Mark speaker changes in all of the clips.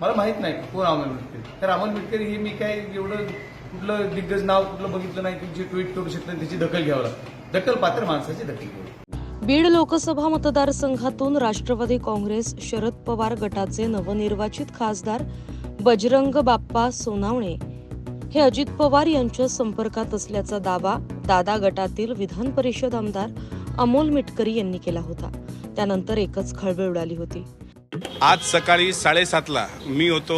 Speaker 1: मला माहीत नाही कोण अमोल मिटकरी तर अमोल मिटकरी हे मी काय एवढं कुठलं दिग्गज नाव कुठलं बघितलं नाही की जे ट्विट करू शकतं त्याची दखल घ्यावं लागतं. दखल पात्र माणसाची दखल घ्यावी
Speaker 2: बीड लोकसभा मतदारसंघातून राष्ट्रवादी काँग्रेस शरद पवार गटाचे नवनिर्वाचित खासदार बजरंग बाप्पा सोनावणे. हे अजित पवार यांच्या संपर्कात असल्याचा दावा दादा गटातील विधान परिषद आमदार अमोल मिटकरी यांनी केला होता. त्यानंतर एकच खळबळ उडाली होती.
Speaker 3: आज सकाळी साडेसातला मी होतो.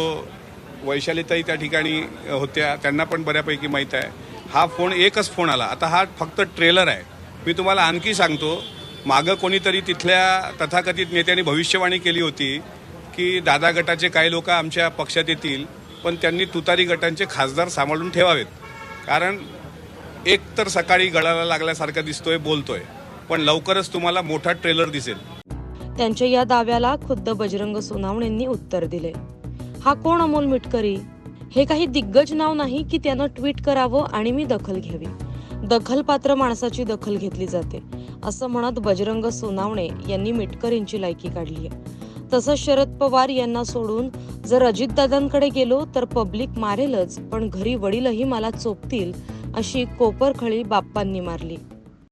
Speaker 3: वैशालीताई त्या ठिकाणी होत्या. त्यांना पण बऱ्यापैकी माहीत आहे. हा फोन एकच फोन आला. आता हा फक्त ट्रेलर आहे. मी तुम्हाला आणखी सांगतो. मागं कोणीतरी तिथल्या तथाकथित नेत्यांनी भविष्यवाणी केली होती की दादा गटाचे काही लोक आमच्या पक्षात येतील पण त्यांनी तुतारी गटांचे खासदार सांभाळून ठेवावेत. कारण एक तर सकाळी गळाला लागल्यासारखा दिसतोय बोलतोय. पण लवकरच तुम्हाला मोठा ट्रेलर दिसेल.
Speaker 2: त्यांच्या या दाव्याला खुद्द बजरंग सोनावणेंनी उत्तर दिले. हा कोण अमोल मिटकरी? हे काही दिग्गज नाव नाही की त्यानं ट्विट करावं आणि मी दखल घ्यावी. दखलपात्र माणसाची दखल घेतली जाते असं म्हणत बजरंग सोनावणे यांनी मिटकरींची लायकी काढली आहे. तसंच शरद पवार यांना सोडून जर अजितदादांकडे गेलो तर पब्लिक मारेलच पण घरी वडीलही मला चोपतील अशी कोपरखळी बाप्पांनी मारली.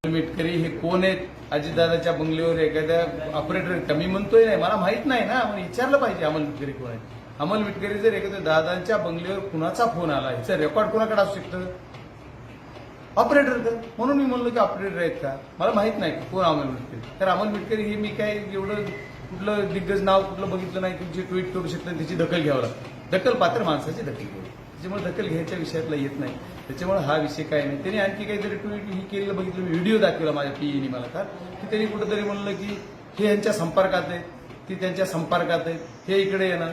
Speaker 1: मिटकरी हे कोण आहेत? अजितदादाच्या बंगल्यावर एखाद्या ऑपरेटर का मी म्हणतोय नाही मला माहीत नाही ना. आपण विचारलं पाहिजे अमल मिटकरी कोण आहे अमल मिटकरी जर एखाद्या दादांच्या बंगल्यावर कुणाचा फोन आला ह्याचं रेकॉर्ड कुणाकडे असू शकतं? ऑपरेटर तर म्हणून मी म्हणलो की ऑपरेटर आहेत का? मला माहीत नाही कोण अमल मिटकरी तर अमल मिटकरी हे मी काय एवढं कुठलं दिग्गज नाव कुठलं बघितलं नाही तुमची ट्विट करू शकतं त्याची दखल घ्यावं लागतं. दखल पात्र माणसाची दखल घ्यावी त्याच्यामुळे दखल घ्यायच्या विषयातला येत नाही. त्याच्यामुळे हा विषय काय नाही. त्यांनी आणखी काहीतरी ट्विट ही केलेलं बघितलं. मी व्हिडिओ दाखवला माझ्या पीईने मला का की त्यांनी कुठंतरी म्हणलं की हे यांच्या संपर्कात आहेत ती त्यांच्या संपर्कात आहेत हे इकडे येणार.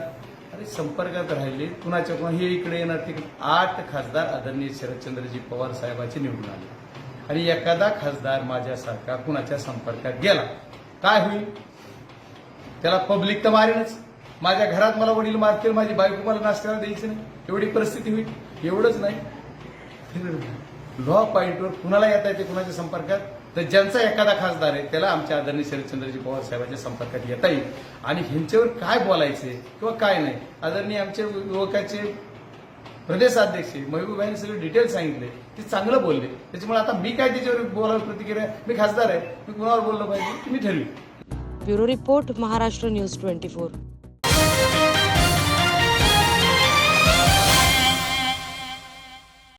Speaker 1: अरे संपर्कात राहिले कुणाच्या कुणा हे इकडे येणार तिकडे. आठ खासदार आदरणीय शरदचंद्रजी पवार साहेबांचे निवडून आले. आणि एखादा खासदार माझ्यासारखा कुणाच्या संपर्कात गेला काय होईल? त्याला पब्लिक तर मारेनच माझ्या घरात मला वडील मारतील माझी बायको मला नाश्त्याला द्यायची नाही. एवढी परिस्थिती होईल एवढंच नाही. लॉ पॉईंटवर कुणाला येता येते कुणाच्या संपर्कात? तर ज्यांचा एखादा खासदार आहे त्याला आमच्या आदरणीय शरदचंद्रजी पवार साहेबांच्या संपर्कात येता येईल. आणि ह्यांच्यावर काय बोलायचे किंवा काय नाही? आदरणीय आमच्या युवकाचे प्रदेश अध्यक्ष महबूबाईंनी सगळे डिटेल सांगितले. ते चांगलं बोलले. त्याच्यामुळे आता मी काय त्याच्यावर बोलायला प्रतिक्रिया? मी खासदार आहे. मी कुणावर बोललं पाहिजे? मी ठरवी.
Speaker 2: Bureau report Maharashtra news twenty four.